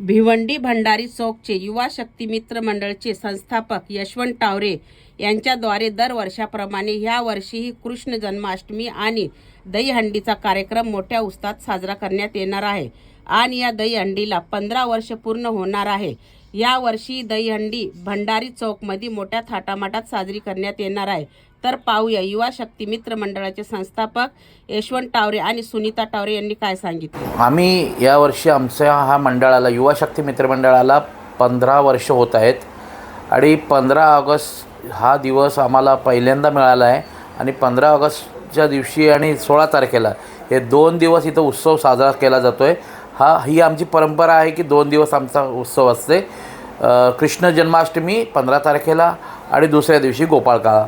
भिवंडी भंडारी चौकचे युवा शक्ती मित्र मंडळचे संस्थापक यशवंत टावरे यांच्याद्वारे दरवर्षाप्रमाणे ह्या वर्षीही कृष्ण जन्माष्टमी आणि दहीहंडीचा कार्यक्रम मोठ्या उत्साहात साजरा करण्यात येणार आहे. आणि या दहीहंडीला पंधरा वर्ष पूर्ण होणार आहे. यावर्षी दहीहंडी भंडारी चौकमध्ये मोठ्या थाटामाटात साजरी करण्यात येणार आहे. तर पाहूया युवा शक्ती मित्र मंडळाचे संस्थापक यशवंत टावरे आणि सुनीता टावरे यांनी काय सांगितलं? आम्ही यावर्षी आमच्या हा मंडळाला युवा शक्ती मित्रमंडळाला पंधरा वर्ष होत आहेत. आणि पंधरा ऑगस्ट हा दिवस आम्हाला पहिल्यांदा मिळाला आहे. आणि पंधरा ऑगस्टच्या दिवशी आणि सोळा तारखेला हे दोन दिवस इथं उत्सव साजरा केला जातो आहे हा ही आमची परंपरा आहे की दोन दिवस आमचा उत्सव असते. कृष्ण जन्माष्टमी पंधरा तारखेला आणि दुसऱ्या दिवशी गोपाळकाळा.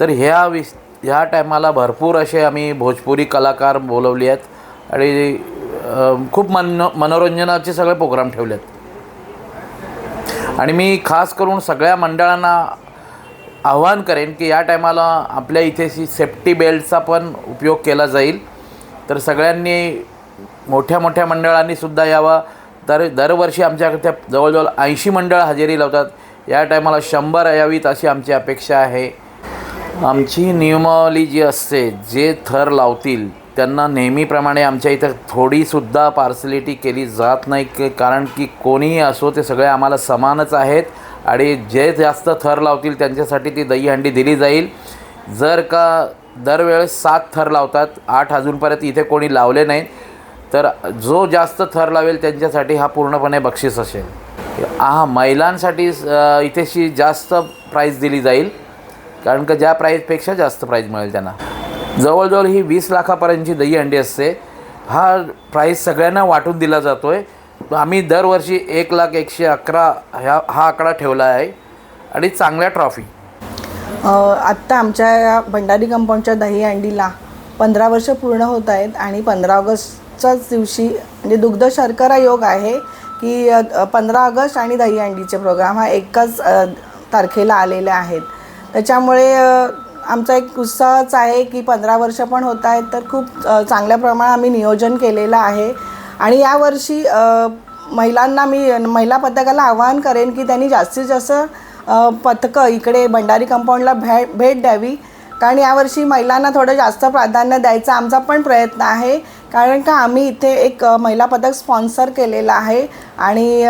तर ह्या विस ह्या टायमाला भरपूर असे आम्ही भोजपुरी कलाकार बोलवले आहेत आणि खूप मन मनोरंजनाचे सगळे प्रोग्राम ठेवले आहेत. आणि मी खास करून सगळ्या मंडळांना आव्हान करेन की या टायमाला आपल्या इथे सेफ्टी बेल्टचा पण उपयोग केला जाईल. तर सगळ्यांनी मोठ्या मोठ्या मंडळांनी सुद्धा यावा. दर दरवर्षी आमच्याकडे जवळजवळ ऐंशी मंडळ हजेरी लावतात. या टायमाला शंभर यावीत अशी आमची अपेक्षा आहे. आमची नियमावली जी असते जे थर लावतील त्यांना नेहमीप्रमाणे आमच्या इथं थोडीसुद्धा पार्सलिटी केली जात नाही की कारण की कोणीही असो ते सगळे आम्हाला समानच आहेत आणि जे जास्त थर लावतील त्यांच्यासाठी ती दहीहंडी दिली जाईल. जर का दरवेळेस सात थर लावतात आठ अजूनपर्यंत इथे कोणी लावले नाहीत तर जो जास्त थर लावेल त्यांच्यासाठी हा पूर्णपणे बक्षीस असेल. हा महिलांसाठी इथेशी जास्त प्राईज दिली जाईल. कारण का ज्या प्राईजपेक्षा जास्त प्राईज मिळेल त्यांना. जवळजवळ ही वीस लाखापर्यंतची दही अंडी असते. हा प्राईज सगळ्यांना वाटून दिला जातो आहे आम्ही दरवर्षी एक लाख एकशे अकरा ह्या हा आकडा ठेवला आहे. आणि चांगल्या ट्रॉफी आत्ता आमच्या या भंडारी कंपाऊंडच्या दही अंडीला पंधरा वर्ष पूर्ण होत आहेत आणि पंधरा ऑगस्ट आजच्याच दिवशी म्हणजे दुग्ध शर्करा योग आहे की पंधरा ऑगस्ट आणि दहीहंडीचे प्रोग्राम हा एकाच तारखेला आलेले आहेत. त्याच्यामुळे आमचा एक उत्साहच आहे की पंधरा वर्ष पण होत आहेत तर खूप चांगल्या प्रमाणात आम्ही नियोजन केलेलं आहे. आणि यावर्षी महिलांना मी महिला पथकाला आवाहन करेन की त्यांनी जास्तीत जास्त पथकं इकडे भंडारी कंपाऊंडला भे भेट द्यावी. कारण यावर्षी महिलांना थोडं जास्त प्राधान्य द्यायचा आमचा पण प्रयत्न आहे. कारण का आम्ही इथे एक महिला पदक स्पॉन्सर केलेलं आहे आणि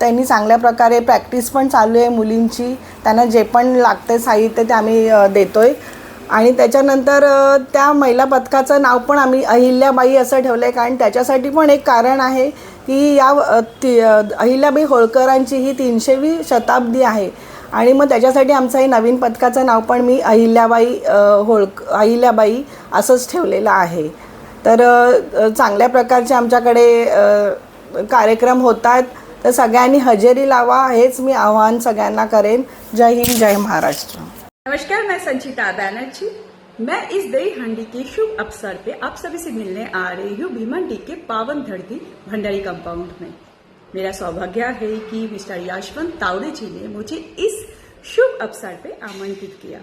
त्यांनी चांगल्या प्रकारे प्रॅक्टिस पण चालू आहे मुलींची. त्यांना जे पण लागते साहित्य ते आम्ही देतो देतोय. आणि त्याच्यानंतर त्या महिला पथकाचं नाव पण आम्ही अहिल्याबाई असं ठेवलं आहे कारण त्याच्यासाठी पण एक कारण आहे की या ती अहिल्याबाई होळकरांची ही तीनशेवी शताब्दी आहे. आणि मग त्याच्यासाठी आमचं हे नवीन पथकाचं नाव पण मी अहिल्याबाई होळक अहिल्याबाई असंच ठेवलेलं आहे. तर चांगल्या प्रकारचे आमच्याकडे कार्यक्रम होत आहेत तर सगळ्यांनी हजेरी लावा हेच मी आव्हान सगळ्यांना करेन. जय हिंद जय महाराष्ट्र. नमस्कार मैं संचिता बैनर्जी. मैं इस दही हांडी के शुभ अवसर पे आप सभी से मिलने आ रही हूँ भीमंडी के पावन धरती भंडारी कंपाउंड में। मेरा सौभाग्य है कि मिस्टर यशवंत तावड़े जी ने मुझे इस शुभ अवसर पे आमंत्रित किया।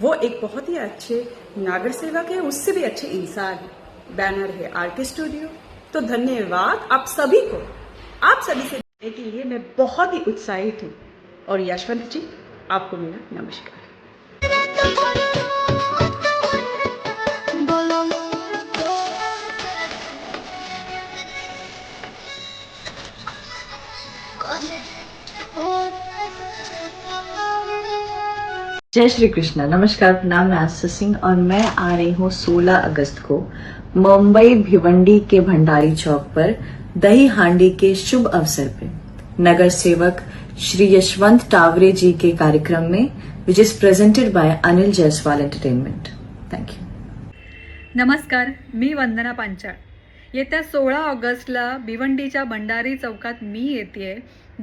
वो एक बहुत ही अच्छे नागर सेवक है, उससे भी अच्छे इंसान है। बैनर है आर के स्टूडियो तो धन्यवाद आप सभी को। आप सभी से मिलने के लिए मैं बहुत ही उत्साहित हूँ। और यशवंत जी, आपको मेरा नमस्कार। जय श्री कृष्ण. नमस्कार प्रणाम मैं आस्था सिंह और मैं आ रही हूँ 16 अगस्त को मुंबई भिवंडी के भंडारी चौक पर दही हांडी के शुभ अवसर पे। नगर सेवक श्री यशवंत टावरे जी के कार्यक्रम में which is presented by Anil Jaiswal entertainment thank you नमस्कार मी वंदना पांचाळ. येत्या सोळा ऑगस्टला भिवंडीच्या भंडारी चौकात मी येते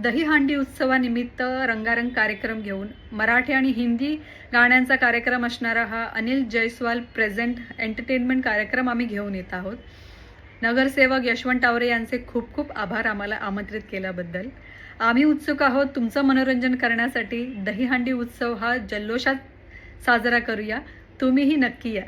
दहीहांडी उत्सवानिमित्त रंगारंग कार्यक्रम घेऊन मराठी आणि हिंदी गाण्यांचा कार्यक्रम असणारा हा अनिल जयस्वाल प्रेझेंट एंटरटेनमेंट कार्यक्रम आम्ही घेऊन येत आहोत. नगरसेवक यशवंत टावरे यांचे खूप खूप आभार आम्हाला आमंत्रित केल्याबद्दल. आम्ही उत्सुक आहोत तुमचं मनोरंजन करण्यासाठी दहीहांडी उत्सव हा जल्लोषात साजरा करूया. तुम्हीही नक्की या.